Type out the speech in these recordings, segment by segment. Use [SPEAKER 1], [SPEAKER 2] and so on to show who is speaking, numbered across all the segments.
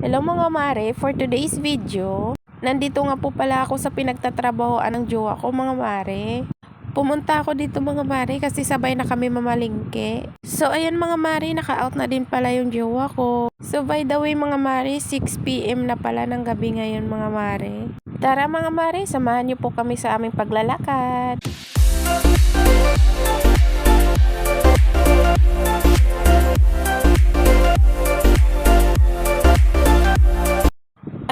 [SPEAKER 1] Hello mga mare, for today's video, nandito nga po pala ako sa pinagtatrabahoan ng jowa ko mga mare. Pumunta ako dito mga mare kasi sabay na kami mamalingke. So ayan mga mare, naka-out na din pala yung jowa ko. So by the way mga mare, 6pm na pala ng gabi ngayon mga mare. Tara mga mare, samahan niyo po kami sa aming paglalakad.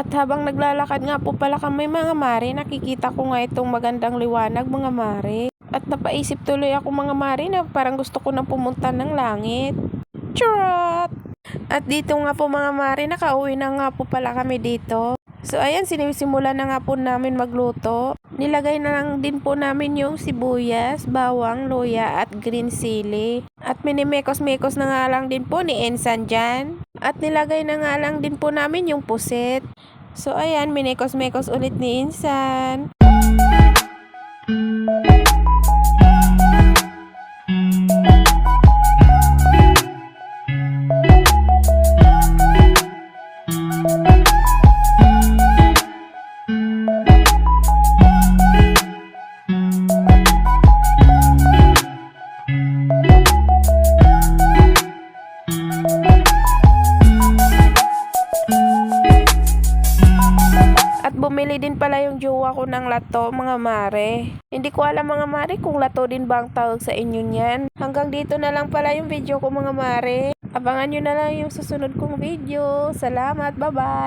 [SPEAKER 1] At habang naglalakad nga po pala kami mga mare, nakikita ko nga itong magandang liwanag mga mare. At napaisip tuloy ako mga mare na parang gusto ko na pumunta ng langit. Charot! At dito nga po mga mare, nakauwi na nga po pala kami dito. So ayan, sinisimulan na nga po namin magluto. Nilagay na lang din po namin yung sibuyas, bawang, luya at green chili. At minimekos-mekos na nga lang din po ni Ensan dyan. At nilagay na nga lang din po namin yung puset. So ayan, minekos-mekos ulit ni Insan. Bumili din pala yung jowa ko ng lato, mga mare. Hindi ko alam mga mare kung lato din ba ang tawag sa inyo niyan. Hanggang dito na lang pala yung video ko mga mare. Abangan nyo na lang yung susunod kong video. Salamat, bye-bye!